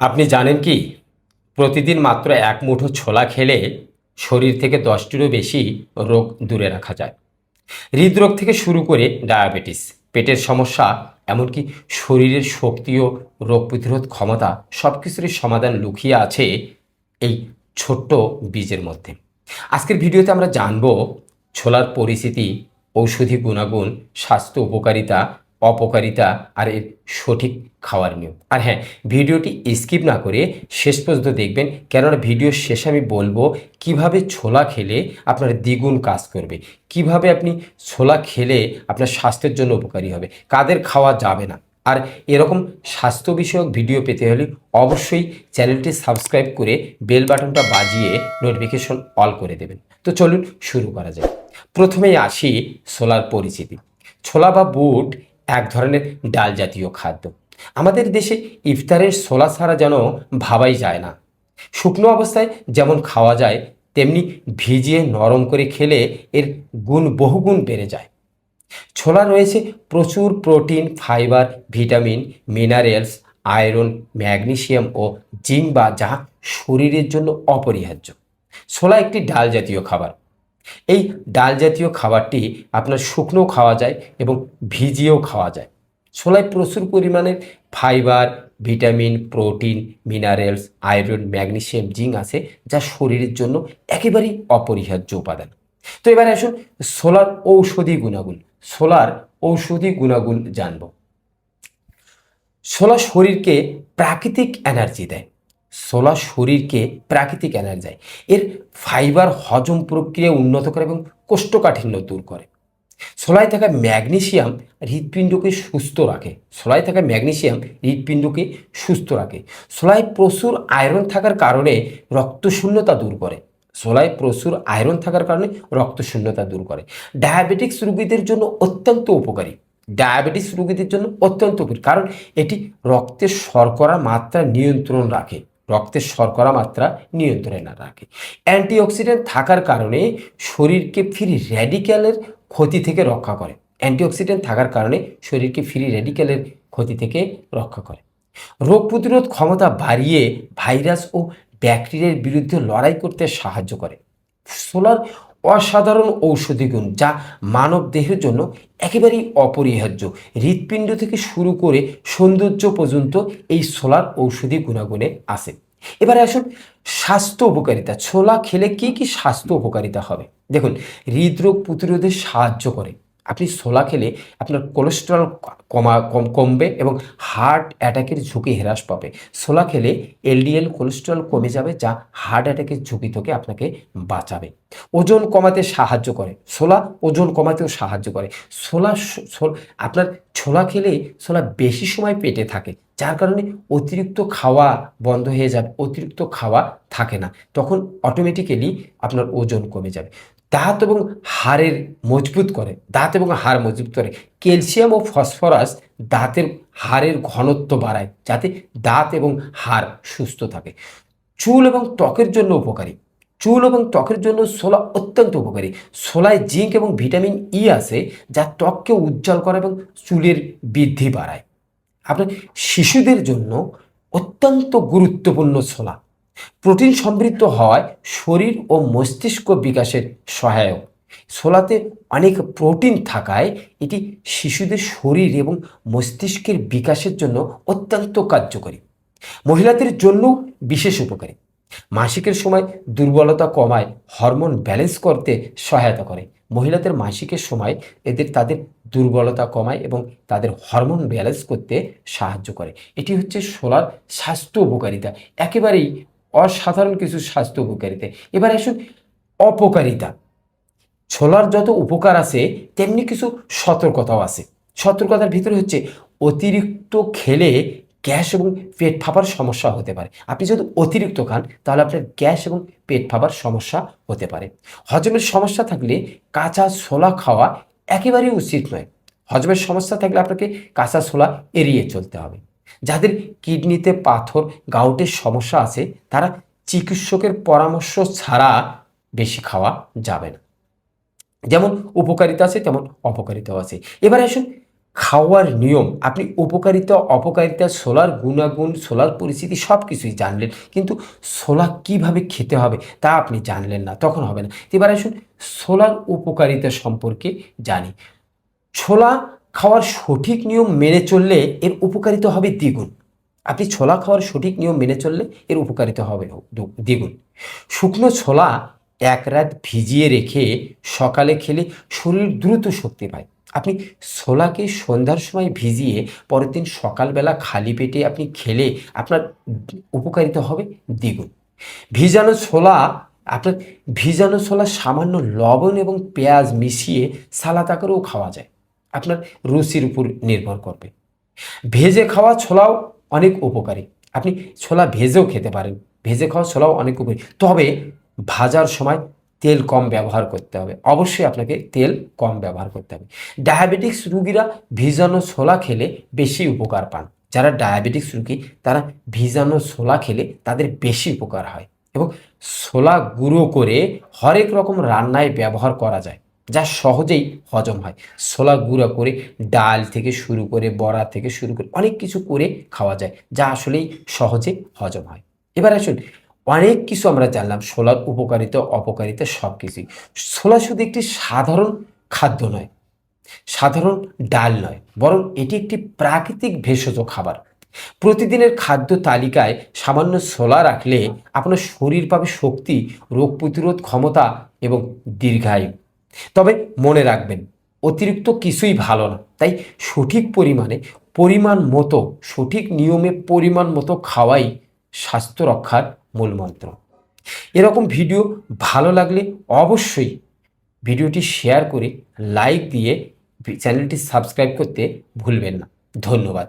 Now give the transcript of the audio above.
আপনি জানেন কি? প্রতিদিন মাত্র এক মুঠো ছোলা খেলে শরীর থেকে দশটিরও বেশি রোগ দূরে রাখা যায়। হৃদরোগ থেকে শুরু করে ডায়াবেটিস, পেটের সমস্যা, এমনকি শরীরের শক্তি ও রোগ প্রতিরোধ ক্ষমতা সব কিছুরই সমাধান লুকিয়ে আছে এই ছোট্ট বীজের মধ্যে। আজকের ভিডিওতে আমরা জানব ছোলার পরিস্থিতি, ঔষধি গুণাগুণ, স্বাস্থ্য উপকারিতা অপকারিতা আর এর সঠিক খাওয়ার নিয়ম। আর হ্যাঁ ভিডিওটি স্কিপ না করে শেষ পর্যন্ত দেখবেন, কেননা ভিডিওর শেষে আমি বলব কীভাবে ছোলা খেলে আপনার দ্বিগুণ কাজ করবে, কীভাবে আপনি ছোলা খেলে আপনার স্বাস্থ্যের জন্য উপকারী হবে, কাদের খাওয়া যাবে না। আর এরকম স্বাস্থ্য বিষয়ক ভিডিও পেতে হলে অবশ্যই চ্যানেলটি সাবস্ক্রাইব করে বেল বাটনটা বাজিয়ে নোটিফিকেশন অল করে দেবেন। তো চলুন শুরু করা যায় প্রথমেই আসি ছোলার পরিচিতি। ছোলা বা বুট এক ধরনের ডাল জাতীয় খাদ্য। আমাদের দেশে ইফতারের ছোলা ছাড়া যেন ভাবাই যায় না। শুকনো অবস্থায় যেমন খাওয়া যায়, তেমনি ভিজিয়ে নরম করে খেলে এর গুণ বহুগুণ বেড়ে যায়। ছোলা রয়েছে প্রচুর protein, fibre, vitamin, minerals, iron magnesium ও জিঙ্ক বা যা শরীরের জন্য অপরিহার্য। ছোলা একটি ডাল জাতীয় খাবার। এই ডাল জাতীয় খাবারটি আপনার শুকনো খাওয়া যায় এবং ভিজিয়েও খাওয়া যায়। ছোলায় প্রচুর পরিমাণে fibre, vitamin, protein, minerals, iron, magnesium, zinc আছে যা শরীরের জন্য একেবারেই অপরিহার্য উপাদান। তো এবারে আসুন সোলার ঔষধি গুণাগুণ সোলার ঔষধি গুণাগুণ জানব। সোলা শরীরকে প্রাকৃতিক এনার্জি দেয়। সোলা শরীরকে প্রাকৃতিক এনার্জি দেয়। এর ফাইবার হজম প্রক্রিয়া উন্নত করে এবং কোষ্ঠকাঠিন্য দূর করে। ছোলায় থাকা ম্যাগনেশিয়াম হৃৎপিণ্ডকে সুস্থ রাখে। ছোলায় থাকা ম্যাগনেশিয়াম হৃৎপিণ্ডকে সুস্থ রাখে। ছোলায় প্রচুর আয়রন থাকার কারণে রক্তশূন্যতা দূর করে। ছোলায় প্রচুর আয়রন থাকার কারণে রক্তশূন্যতা দূর করে। ডায়াবেটিক্স রোগীদের জন্য অত্যন্ত উপকারী। ডায়াবেটিস রোগীদের জন্য অত্যন্ত উপকারী। কারণ এটি রক্তের শর্করা মাত্রা নিয়ন্ত্রণ রাখে। রক্তের শর্করা মাত্রা নিয়ন্ত্রণে না রাখে। অ্যান্টিঅক্সিডেন্ট থাকার কারণে শরীরকে ফ্রি র্যাডিক্যালের ক্ষতি থেকে রক্ষা করে। অ্যান্টিঅক্সিডেন্ট থাকার কারণে শরীরকে ফ্রি র্যাডিক্যালের ক্ষতি থেকে রক্ষা করে। রোগ প্রতিরোধ ক্ষমতা বাড়িয়ে ভাইরাস ও ব্যাকটেরিয়ার বিরুদ্ধে লড়াই করতে সাহায্য করে। সোলার অসাধারণ ঔষধি গুণ, যা মানব দেহের জন্য একেবারেই অপরিহার্য। হৃৎপিণ্ড থেকে শুরু করে সৌন্দর্য পর্যন্ত এই ছোলার ঔষধি গুণাগুণে আছে। এবারে আসুন স্বাস্থ্য উপকারিতা, ছোলা খেলে কি কি স্বাস্থ্য উপকারিতা হবে? দেখুন, হৃদরোগ প্রতিরোধে সাহায্য করে। আপনি ছোলা খেলে আপনার কোলেস্ট্রল কমা, কম, কমবে এবং হার্ট অ্যাটাকের ঝুঁকি হ্রাস পাবে। ছোলা খেলে এলডিএল কোলেস্ট্রল কমে যাবে, যা হার্ট অ্যাটাকের ঝুঁকি থেকে আপনাকে বাঁচাবে। ওজন কমাতে সাহায্য করে। ছোলা ওজন কমাতেও সাহায্য করে। ছোলা আপনার ছোলা খেলে ছোলা বেশি সময় পেটে থাকে। যার কারণে অতিরিক্ত খাওয়া বন্ধ হয়ে যাবে, অতিরিক্ত খাওয়া থাকে না। তখন অটোমেটিক্যালি আপনার ওজন কমে যাবে। দাঁত এবং হাড়ের মজবুত করে, দাঁত এবং হাড় মজবুত করে। ক্যালসিয়াম ও ফসফরাস দাঁতের হাড়ের ঘনত্ব বাড়ায়, যাতে দাঁত এবং হাড় সুস্থ থাকে। চুল এবং ত্বকের জন্য উপকারী। চুল এবং ত্বকের জন্য ছোলা অত্যন্ত উপকারী। ছোলায় জিঙ্ক এবং ভিটামিন ই আছে, যা ত্বককে উজ্জ্বল করে এবং চুলের বৃদ্ধি বাড়ায়। আপনার শিশুদের জন্য অত্যন্ত গুরুত্বপূর্ণ ছোলা। প্রোটিন সমৃদ্ধ হওয়ায় শরীর ও মস্তিষ্ক বিকাশের সহায়ক। ছোলাতে অনেক প্রোটিন থাকায় এটি শিশুদের শরীর এবং মস্তিষ্কের বিকাশের জন্য অত্যন্ত কার্যকরী। মহিলাদের জন্য বিশেষ উপকারী। মাসিকের সময় দুর্বলতা কমায়, হরমোন ব্যালেন্স করতে সহায়তা করে। মহিলাদের মাসিকের সময় এদের তাদের দুর্বলতা কমায় এবং তাদের হরমোন ব্যালেন্স করতে সাহায্য করে। এটি হচ্ছে সোলার স্বাস্থ্য উপকারিতা, একেবারেই অসাধারণ কিছু স্বাস্থ্য উপকারিতা। এবার আসুন অপকারিতা। ছোলার যত উপকার আছে, তেমনি কিছু সতর্কতাও আছে। সতর্কতার ভিতরে হচ্ছে অতিরিক্ত খেলে গ্যাস এবং পেট ফাঁপার সমস্যা হতে পারে। আপনি যদি অতিরিক্ত খান, তাহলে আপনার গ্যাস এবং পেট ফাঁপার সমস্যা হতে পারে। হজমের সমস্যা থাকলে কাঁচা ছোলা খাওয়া একেবারেই উচিত নয়। হজমের সমস্যা থাকলে আপনাকে কাঁচা ছোলা এড়িয়ে চলতে হবে। যাদের কিডনিতে পাথর গাউটের সমস্যা আছে, তারা চিকিৎসকের পরামর্শ ছাড়া বেশি খাওয়া যাবে না। যেমন উপকারিতা আছে, তেমন অপকারিতাও আছে। এবারে আসুন খাওয়ার নিয়ম, আপনি উপকারিতা, অপকারিতা, সোলার গুণাগুণ, সোলার পরিস্থিতি সব কিছুই জানলেন। কিন্তু সোলা কীভাবে খেতে হবে তা আপনি জানলেন না, তখন হবে না। এবার আসুন সোলার উপকারিতা সম্পর্কে জানি। ছোলা খাওয়ার সঠিক নিয়ম মেনে চললে এর উপকারিতা হবে দ্বিগুণ। আপনি ছোলা খাওয়ার সঠিক নিয়ম মেনে চললে এর উপকারিতা হবে দ্বিগুণ। শুকনো ছোলা এক রাত ভিজিয়ে রেখে সকালে খেলে শরীর দ্রুত শক্তি পায়। আপনি ছোলাকে সন্ধ্যার সময় ভিজিয়ে পরের দিন সকালবেলা খালি পেটে আপনি খেলে আপনার উপকারিতা হবে? দ্বিগুণ। ভিজানো ছোলা, আপনার ভিজানো ছোলা সামান্য লবণ এবং পেঁয়াজ মিশিয়ে সালাদ আকারেও খাওয়া যায়। আপনার রুচির উপর নির্ভর করবে। ভেজে খাওয়া ছোলাও অনেক উপকারী। আপনি ছোলা ভেজেও খেতে পারেন। ভেজে খাওয়া ছোলাও অনেক উপকারী। তবে ভাজার সময় তেল কম ব্যবহার করতে হবে। অবশ্যই আপনাকে তেল কম ব্যবহার করতে হবে। ডায়াবেটিক্স রুগীরা ভিজানো ছোলা খেলে বেশি উপকার পান। যারা ডায়াবেটিক্স রুগী, তারা ভিজানো ছোলা খেলে তাদের বেশি উপকার হয় এবং ছোলা গুঁড়ো করে হরেক রকম রান্নায় ব্যবহার করা যায়, যা সহজেই হজম হয়। ছোলা গুঁড়া করে ডাল থেকে শুরু করে বড়া থেকে শুরু করে অনেক কিছু করে খাওয়া যায়, যা আসলেই সহজে হজম হয়। এবার আসুন অনেক কিছু আমরা জানলাম, সোলার উপকারিতা, অপকারিতা সব কিছুই সোলা শুধু একটি সাধারণ খাদ্য নয়, সাধারণ ডাল নয়, বরং এটি একটি প্রাকৃতিক ভেষজ খাবার। প্রতিদিনের খাদ্য তালিকায় সামান্য সোলা রাখলে আপনার শরীর পাবে শক্তি, রোগ প্রতিরোধ ক্ষমতা এবং দীর্ঘায়ু। তবে মনে রাখবেন, অতিরিক্ত কিছুই ভালো না, তাই সঠিক পরিমাণে, পরিমাণ মতো, সঠিক নিয়মে পরিমাণ মতো খাওয়াই স্বাস্থ্য রক্ষার মূল মন্ত্র। এরকম ভিডিও ভালো লাগলে অবশ্যই ভিডিওটি শেয়ার করে লাইক দিয়ে চ্যানেলটি সাবস্ক্রাইব করতে ভুলবেন না। ধন্যবাদ।